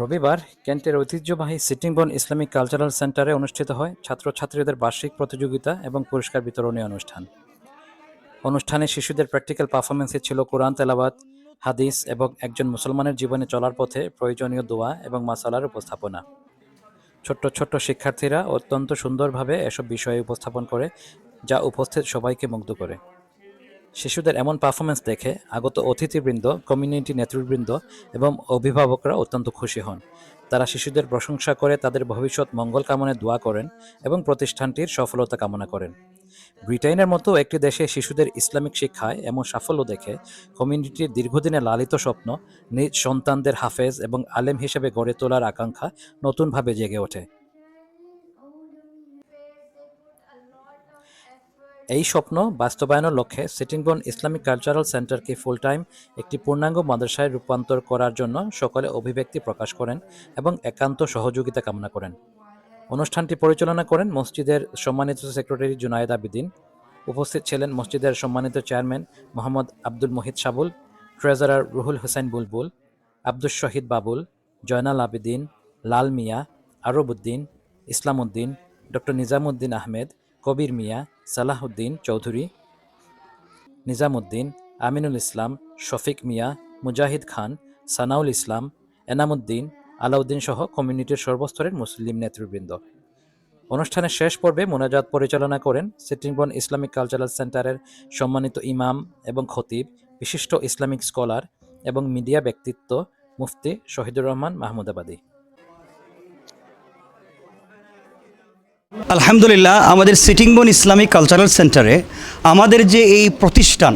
রবিবার কেন্টের ঐতিহ্যবাহী সিটিংবন Islamic cultural সেন্টারে অনুষ্ঠিত হয় ছাত্রছাত্রীদের বার্ষিক প্রতিযোগিতা এবং পুরস্কার বিতরণী অনুষ্ঠান। অনুষ্ঠানে শিশুদের প্র্যাকটিক্যাল পারফরমেন্সে ছিল কোরআন, তেলাওয়াত, হাদিস এবং একজন মুসলমানের জীবনে চলার পথে প্রয়োজনীয় দোয়া এবং মাসালার উপস্থাপনা। ছোট্ট ছোট্ট শিক্ষার্থীরা অত্যন্ত সুন্দরভাবে এসব বিষয়ে উপস্থাপন করে, যা উপস্থিত সবাইকে মুগ্ধ করে। শিশুদের এমন পারফরমেন্স দেখে আগত অতিথিবৃন্দ কমিউনিটি নেতৃবৃন্দ এবং অভিভাবকরা অত্যন্ত খুশি হন। তারা শিশুদের প্রশংসা করে তাদের ভবিষ্যৎ মঙ্গল কামনায় দোয়া করেন এবং প্রতিষ্ঠানটির সফলতা কামনা করেন। ব্রিটেনের মতো একটি দেশে শিশুদের ইসলামিক শিক্ষায় এমন সাফল্য দেখে কমিউনিটির দীর্ঘদিনে লালিত স্বপ্ন, নিজ সন্তানদের হাফেজ এবং আলেম হিসেবে গড়ে তোলার আকাঙ্ক্ষা নতুনভাবে জেগে ওঠে। এই স্বপ্ন বাস্তবায়নের লক্ষ্যে সিটিংবন ইসলামিক কালচারাল সেন্টারকে ফুল টাইম একটি পূর্ণাঙ্গ মাদ্রাসায় রূপান্তর করার জন্য সকলে অভিব্যক্তি প্রকাশ করেন এবং একান্ত সহযোগিতা কামনা করেন। অনুষ্ঠানটি পরিচালনা করেন মসজিদের সম্মানিত সেক্রেটারি জুনায়েদ আবিদিন, উপস্থিত ছিলেন মসজিদের সম্মানিত chairman Mohammad Abdul Mohit Sabul treasurer Ruhul Hossain Bulbul Abdul Shahid Babul, Joynal Abidin, Lal Mia Arab Uddin Islam Uddin doctor Nizamuddin Ahmed, Kabir Mia Salahuddin Chowdhury Nizamuddin Aminul Islam, Shafiq Mia, Mujahid Khan, Sanaul Islam, Enamuddin, Alauddin সহ কমিউনিটির সর্বস্তরের মুসলিম নেতৃবৃন্দ। অনুষ্ঠানের শেষ পর্বে মোনাজাত পরিচালনা করেন সিটিংবন ইসলামিক কালচারাল সেন্টারের সম্মানিত ইমাম এবং খতিব, বিশিষ্ট ইসলামিক স্কলার এবং মিডিয়া ব্যক্তিত্ব মুফতি শহীদুর রহমান মাহমুদাবাদী। আলহামদুলিল্লাহ, আমাদের সিটিংবন ইসলামিক কালচারাল সেন্টারে আমাদের যে এই প্রতিষ্ঠান,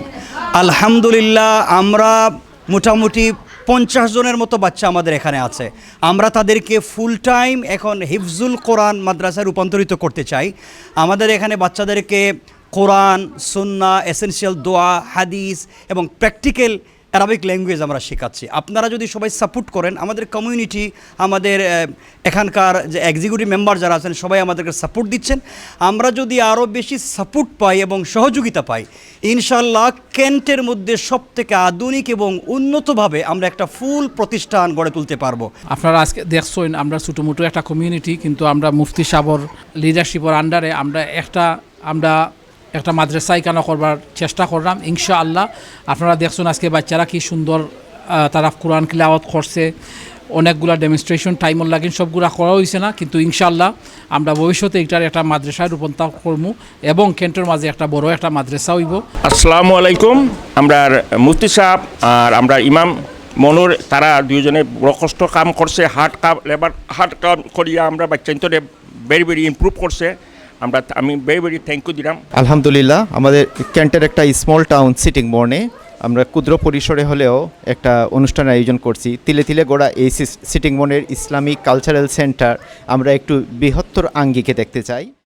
আলহামদুলিল্লাহ আমরা মোটামুটি পঞ্চাশ জনের মতো বাচ্চা আমাদের এখানে আছে। আমরা তাদেরকে ফুল টাইম এখন হিফজুল কোরআন মাদ্রাসায় রূপান্তরিত করতে চাই। আমাদের এখানে বাচ্চাদেরকে কোরআন, সুন্না এসেনশিয়াল দোয়া, হাদিস এবং প্র্যাকটিক্যাল অ্যারাবিক ল্যাঙ্গুয়েজ আমরা শেখাচ্ছি। আপনারা যদি সবাই সাপোর্ট করেন, আমাদের কমিউনিটি আমাদের এখানকার যে এক্সিকিউটিভ মেম্বার যারা আছেন, সবাই আমাদেরকে সাপোর্ট দিচ্ছেন। আমরা যদি আরও বেশি সাপোর্ট পাই এবং সহযোগিতা পাই ইনশাল্লাহ কেন্টের মধ্যে সব থেকে আধুনিক এবং উন্নতভাবে আমরা একটা ফুল প্রতিষ্ঠান গড়ে তুলতে পারব। আপনারা আজকে দেখছেন, আমরা ছোটো মোটো একটা কমিউনিটি কিন্তু আমরা মুফতি সাবর লিডারশিপের আন্ডারে আমরা একটা, আমরা একটা মাদ্রাসা ইকানা করবার চেষ্টা করলাম? ইনশা আল্লাহ আপনারা দেখছেন আজকে বাচ্চারা কি সুন্দর তারা কোরআন কিলাওয়াত করছে। অনেকগুলা ডেমনস্ট্রেশন টাইমর লাগিন, সবগুলা করা হয়েছে না, কিন্তু ইনশাআল্লাহ আমরা ভবিষ্যতে এটার একটা মাদ্রাসায় রূপান্তর করব এবং কেন্টের মাঝে একটা বড় একটা মাদ্রাসা হইব। আসসালামু আলাইকুম। আমরা মুফতি সাহেব আর আমরা ইমাম মনুর, তারা দুইজনে বড় কষ্ট কাম করছে, হার্ড কাম, লেবার, হার্ড কাম করিয়া আমরা বাচ্চান্তরে ভেরি ভেরি ইমপ্রুভ করছে। আমরা আমি ভেরি ভেরি থ্যাংক ইউ দিলাম। আলহামদুলিল্লাহ, আমাদের ক্যান্টের একটা স্মল টাউন সিটিং বর্নে আমরা ক্ষুদ্র পরিসরে হলেও একটা অনুষ্ঠান আয়োজন করছি। তিলে তিলে গোড়া এই সিটিং বনের ইসলামিক কালচারাল সেন্টার আমরা একটু বৃহত্তর আঙ্গিকে দেখতে চাই।